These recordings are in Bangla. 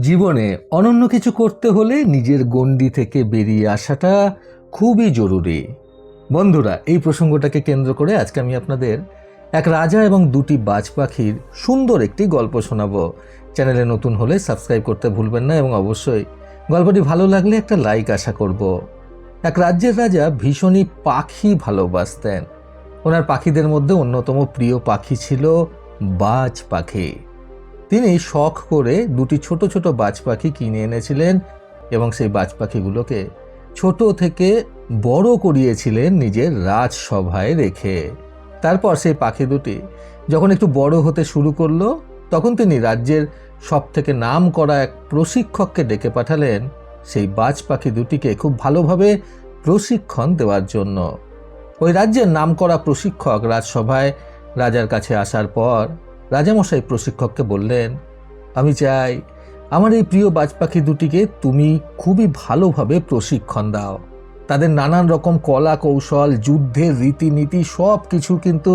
জীবনে অনন্য কিছু করতে হলে নিজের গণ্ডি থেকে বেরিয়ে আসাটা খুবই জরুরি। বন্ধুরা, এই প্রসঙ্গটাকে কেন্দ্র করে আজকে আমি আপনাদের এক রাজা এবং দুটি বাজ পাখির সুন্দর একটি গল্প শোনাব। চ্যানেলে নতুন হলে সাবস্ক্রাইব করতে ভুলবেন না এবং অবশ্যই গল্পটি ভালো লাগলে একটা লাইক আশা করব। এক রাজ্যের রাজা ভীষণই পাখি ভালোবাসতেন। ওনার পাখিদের মধ্যে অন্যতম প্রিয় পাখি ছিল বাজ পাখি। তিনি শখ করে দুটি ছোট ছোট বাজ পাখি কিনে এনেছিলেন এবং সেই বাজ পাখিগুলোকে ছোট থেকে বড় করিয়েছিলেন নিজের রাজসভায় রেখে। তারপর সেই পাখি দুটি যখন একটু বড় হতে শুরু করল, তখন তিনি রাজ্যের সব থেকে নাম করা এক প্রশিক্ষককে ডেকে পাঠালেন সেই বাজ পাখি দুটিকে খুব ভালোভাবে প্রশিক্ষণ দেওয়ার জন্য। ওই রাজ্যের নাম করা প্রশিক্ষক রাজসভায় রাজার কাছে আসার পর রাজামশাই প্রশিক্ষককে বললেন, আমি চাই আমার এই প্রিয় বাজ পাখি দুটিকে তুমি খুবই ভালোভাবে প্রশিক্ষণ দাও। তাদের নানান রকম কলা কৌশল যুদ্ধের রীতিনীতি সব কিছু কিন্তু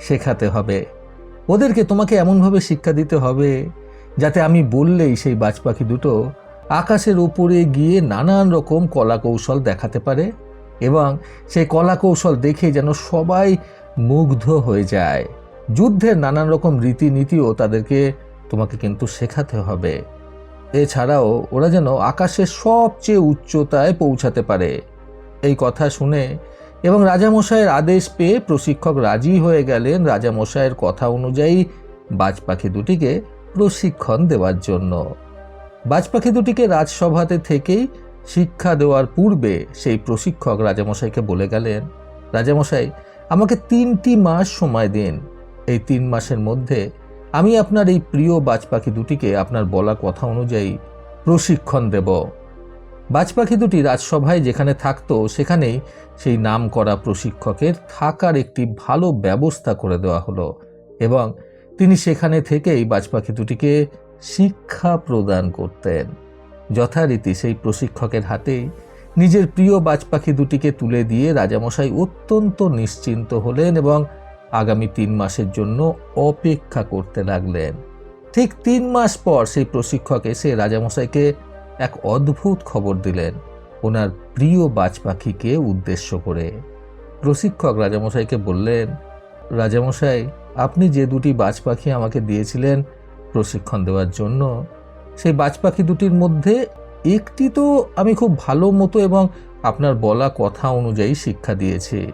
শেখাতে হবে। ওদেরকে তোমাকে এমনভাবে শিক্ষা দিতে হবে যাতে আমি বললেই সেই বাজ পাখি দুটো আকাশের ওপরে গিয়ে নানান রকম কলা কৌশল দেখাতে পারে এবং সেই কলা কৌশল দেখে যেন সবাই মুগ্ধ হয়ে যায়। যুদ্ধের নানান রকম রীতিনীতিও তাদেরকে, তোমাকে কিন্তু শেখাতে হবে। এছাড়াও ওরা যেন আকাশের সবচেয়ে উচ্চতায় পৌঁছাতে পারে। এই কথা শুনে এবং রাজামশাইয়ের আদেশ পেয়ে প্রশিক্ষক রাজি হয়ে গেলেন রাজামশাইয়ের কথা অনুযায়ী বাজ পাখি দুটিকে প্রশিক্ষণ দেওয়ার জন্য। বাজ পাখি দুটিকে রাজসভাতে থেকেই শিক্ষা দেওয়ার পূর্বে সেই প্রশিক্ষক রাজামশাইকে বলে গেলেন, রাজামশাই, আমাকে তিনটি মাস সময় দিন। এই তিন মাসের মধ্যে আমি আপনার এই প্রিয় বাজ পাখি দুটিকে আপনার বলা কথা অনুযায়ী প্রশিক্ষণ দেব। বাজ পাখি দুটি রাজসভায় যেখানে থাকতো, সেখানেই সেই নাম করা প্রশিক্ষকের থাকার একটি ভালো ব্যবস্থা করে দেওয়া হলো এবং তিনি সেখানে থেকেই বাজ পাখি দুটিকে শিক্ষা প্রদান করতেন। যথারীতি সেই প্রশিক্ষকের হাতেই নিজের প্রিয় বাজ পাখি দুটিকে তুলে দিয়ে রাজামশাই অত্যন্ত নিশ্চিন্ত হলেন এবং আগামী তিন মাসের জন্য অপেক্ষা করতে লাগলেন। ঠিক তিন মাস পর সেই প্রশিক্ষক এসে রাজামশাইকে এক অদ্ভুত খবর দিলেন, ওনার প্রিয় বাজ পাখিকে উদ্দেশ্য করে। প্রশিক্ষক রাজামশাইকে বললেন, রাজামশাই, আপনি যে দুটি বাজ পাখি আমাকে দিয়েছিলেন প্রশিক্ষণ দেওয়ার জন্য, সেই বাজ পাখি দুটির মধ্যে একটি তো আমি খুব ভালো মতো এবং আপনার বলা কথা অনুযায়ী শিক্ষা দিয়েছি।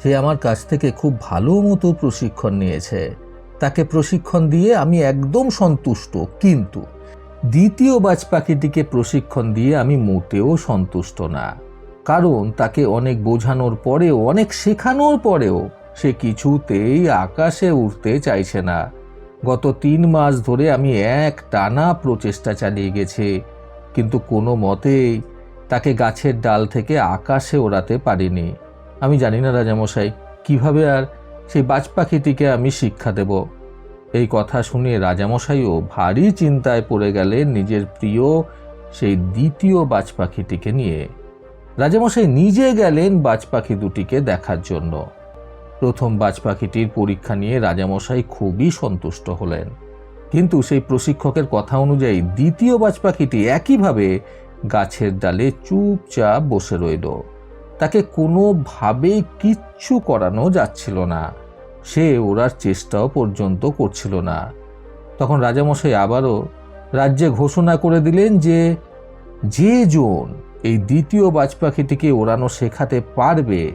সে আমার কাছ থেকে খুব ভালো মতো প্রশিক্ষণ নিয়েছে। তাকে প্রশিক্ষণ দিয়ে আমি একদম সন্তুষ্ট, কিন্তু দ্বিতীয় বাজ পাখিটিকে প্রশিক্ষণ দিয়ে আমি মোটেও সন্তুষ্ট না। কারণ তাকে অনেক বোঝানোর পরেও, অনেক শেখানোর পরেও সে কিছুতেই আকাশে উঠতে চাইছে না। গত তিন মাস ধরে আমি এক টানা প্রচেষ্টা চালিয়ে গেছি, কিন্তু কোনো মতেই তাকে গাছের ডাল থেকে আকাশে ওড়াতে পারিনি। আমি জানি না রাজামশাই, কীভাবে আর সেই বাজ পাখিটিকে আমি শিক্ষা দেব। এই কথা শুনে রাজামশাইও ভারী চিন্তায় পড়ে গেলেন নিজের প্রিয় সেই দ্বিতীয় বাজ পাখিটিকে নিয়ে। রাজামশাই নিজে গেলেন বাজ পাখি দুটিকে দেখার জন্য। প্রথম বাজ পাখিটির পরীক্ষা নিয়ে রাজামশাই খুবই সন্তুষ্ট হলেন। কিন্তু সেই প্রশিক্ষকের কথা অনুযায়ী দ্বিতীয় বাজ পাখিটি একইভাবে গাছের ডালে চুপচাপ বসে রইল। তাকে কোনোভাবেই কিচ্ছু করানো যাচ্ছিল না। সে ওড়ার চেষ্টাও পর্যন্ত করছিল না। তখন রাজামশাই আবারও রাজ্যে ঘোষণা করে দিলেন যে যে জন এই দ্বিতীয় বাজ পাখিটিকে ওড়ানো শেখাতে পারবে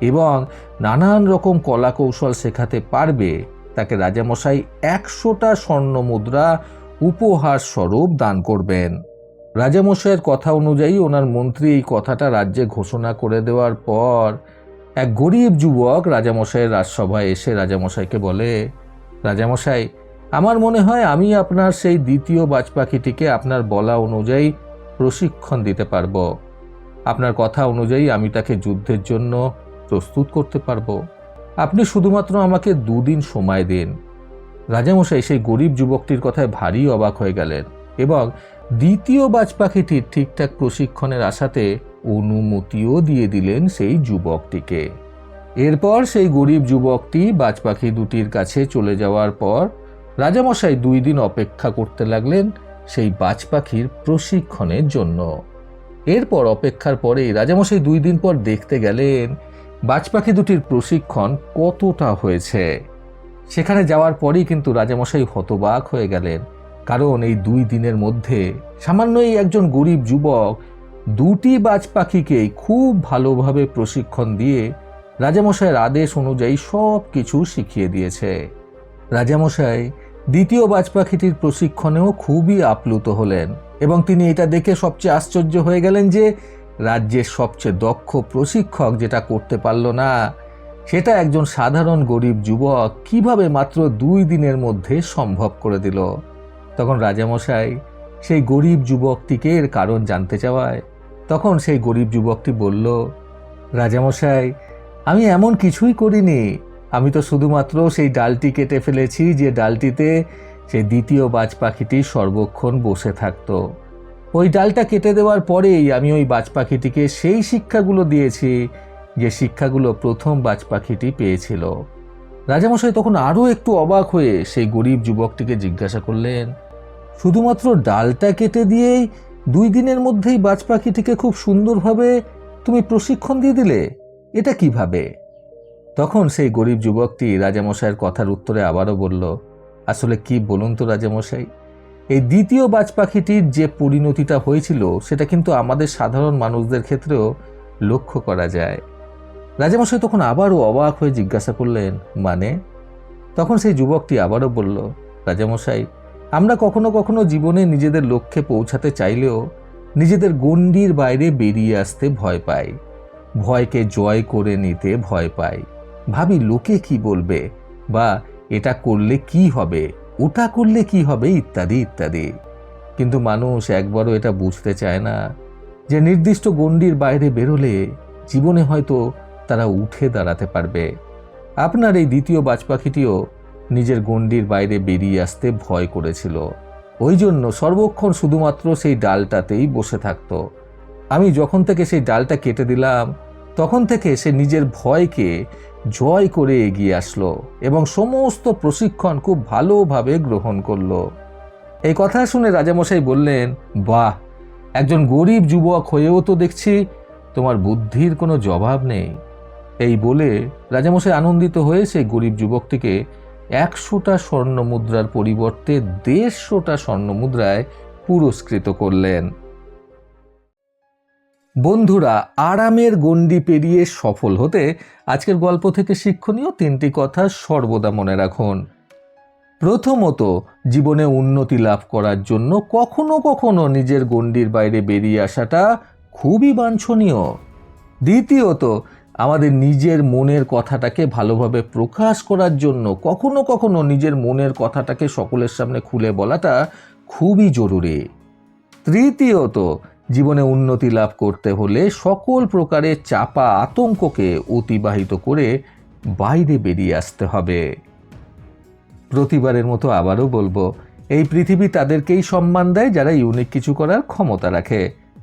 এবং নানান রকম কলা কৌশল শেখাতে পারবে, তাকে রাজামশাই একশোটা স্বর্ণ মুদ্রা উপহার স্বরূপ দান করবেন। রাজামশাইয়ের কথা অনুযায়ী ওনার মন্ত্রী এই কথাটা রাজ্যে ঘোষণা করে দেওয়ার পর এক গরিব যুবক রাজামশাইয়ের রাজসভায় এসে রাজামশাইকে বলে, রাজামশাই, আমার মনে হয় আমি আপনার সেই দ্বিতীয় বাজ পাখিটিকে আপনার বলা অনুযায়ী প্রশিক্ষণ দিতে পারব। আপনার কথা অনুযায়ী আমি তাকে যুদ্ধের জন্য প্রস্তুত করতে পারব। আপনি শুধুমাত্র আমাকে দুদিন সময় দিন। রাজামশাই সেই গরিব যুবকটির কথায় ভারী অবাক হয়ে গেলেন। এবং দ্বিতীয় বাজ পাখিটির ঠিকঠাক প্রশিক্ষণের আশাতে অনুমতিও দিয়ে দিলেন সেই যুবকটিকে। এরপর সেই গরিব যুবকটি বাজ পাখি দুটির কাছে চলে যাওয়ার পর রাজামশাই দুই দিন অপেক্ষা করতে লাগলেন সেই বাজ পাখির প্রশিক্ষণের জন্য। এরপর অপেক্ষার পরে রাজামশাই দুই দিন পর দেখতে গেলেন বাজ পাখি দুটির প্রশিক্ষণ কতটা হয়েছে। সেখানে যাওয়ার পরেই কিন্তু রাজামশাই হতবাক হয়ে গেলেন। কারণ এই দুই দিনের মধ্যে সামান্যই একজন গরিব যুবক দুটি বাজ পাখিকেই খুব ভালোভাবে প্রশিক্ষণ দিয়ে রাজামশাইয়ের আদেশ অনুযায়ী সব কিছু শিখিয়ে দিয়েছে। রাজামশাই দ্বিতীয় বাজ পাখিটির প্রশিক্ষণেও খুবই আপ্লুত হলেন এবং তিনি এটা দেখে সবচেয়ে আশ্চর্য হয়ে গেলেন যে রাজ্যের সবচেয়ে দক্ষ প্রশিক্ষক যেটা করতে পারল না, সেটা একজন সাধারণ গরিব যুবক কীভাবে মাত্র দুই দিনের মধ্যে সম্ভব করে দিল। তখন রাজামশাই সেই গরিব যুবকটিকে এর কারণ জানতে চাওয়ায় তখন সেই গরিব যুবকটি বলল, রাজামশাই, আমি এমন কিছুই করিনি। আমি তো শুধুমাত্র সেই ডালটি কেটে ফেলেছি, যে ডালটিতে সেই দ্বিতীয় বাজ পাখিটি সর্বক্ষণ বসে থাকতো। ওই ডালটা কেটে দেওয়ার পরেই আমি ওই বাজ পাখিটিকে সেই শিক্ষাগুলো দিয়েছি, যে শিক্ষাগুলো প্রথম বাজ পাখিটি পেয়েছিল। রাজামশাই তখন আরও একটু অবাক হয়ে সেই গরিব যুবকটিকে জিজ্ঞাসা করলেন, শুধুমাত্র ডালটা কেটে দিয়েই দুই দিনের মধ্যেই বাজ পাখিটিকে খুব সুন্দরভাবে তুমি প্রশিক্ষণ দিয়ে দিলে? এটা কীভাবে? তখন সেই গরিব যুবকটি রাজামশাইয়ের কথার উত্তরে আবারও বলল, আসলে কি বলুন তো রাজামশাই, এই দ্বিতীয় বাজ পাখিটির যে পরিণতিটা হয়েছিল সেটা কিন্তু আমাদের সাধারণ মানুষদের ক্ষেত্রেও লক্ষ্য করা যায়। রাজামশাই তখন আবারও অবাক হয়ে জিজ্ঞাসা করলেন মানে? তখন সেই যুবকটি আবারও বলল, রাজামশাই, আমরা কখনো কখনো জীবনে নিজেদের লক্ষ্যে পৌঁছাতে চাইলেও নিজেদের গণ্ডির বাইরে বেরিয়ে আসতে ভয় পাই। ভয়কে জয় করে নিতে ভয় পাই। ভাবি, লোকে কি বলবে? বা এটা করলে কি হবে? ওটা করলে কি হবে? ইত্যাদি ইত্যাদি। কিন্তু মানুষ একবারও এটা বুঝতে চায় না যে নির্দিষ্ট গণ্ডির বাইরে বেরোলে জীবনে হয়তো তারা উঠে দাঁড়াতে পারবে। আপনার এই দ্বিতীয় বাজ পাখিটিও নিজের গণ্ডির বাইরে বেরিয়ে আসতে ভয় করেছিল। ওই জন্য সর্বক্ষণ শুধুমাত্র সেই ডালটাতেই বসে থাকতো। আমি যখন থেকে সেই ডালটা কেটে দিলাম, তখন থেকে সে নিজের ভয়কে জয় করে এগিয়ে আসলো এবং সমস্ত প্রশিক্ষণ খুব ভালোভাবে গ্রহণ করল। এই কথা শুনে রাজামশাই বললেন, বাহ, একজন গরিব যুবক হয়েও তো দেখছি তোমার বুদ্ধির কোনো জবাব নেই। এই বলে রাজামশাই আনন্দিত হয়ে সেই গরিব যুবকটিকে একশোটা স্বর্ণ মুদ্রার পরিবর্তে দেড়শোটা স্বর্ণ মুদ্রায় পুরস্কৃত করলেন। বন্ধুরা, আরামের গণ্ডি পেরিয়ে সফল হতে আজকের গল্প থেকে শিক্ষণীয় তিনটি কথা সর্বদা মনে রাখুন। প্রথমত, জীবনে উন্নতি লাভ করার জন্য কখনো কখনো নিজের গণ্ডির বাইরে বেরিয়ে আসাটা খুবই বাঞ্ছনীয়। দ্বিতীয়ত আমাদের নিজের মনের কথাটাকে ভালোভাবে প্রকাশ করার জন্য কখনো কখনো নিজের মনের কথাটাকে সকলের সামনে খুলে বলাটা খুবই জরুরি। তৃতীয়ত, জীবনে উন্নতি লাভ করতে হলে সকল প্রকারের চাপা আতঙ্ককে অতিবাহিত করে বাইরে বেরিয়ে আসতে হবে। প্রতিবারের মতো আবারও বলব, এই পৃথিবী তাদেরকেই সম্মান দেয় যারা ইউনিক কিছু করার ক্ষমতা রাখে।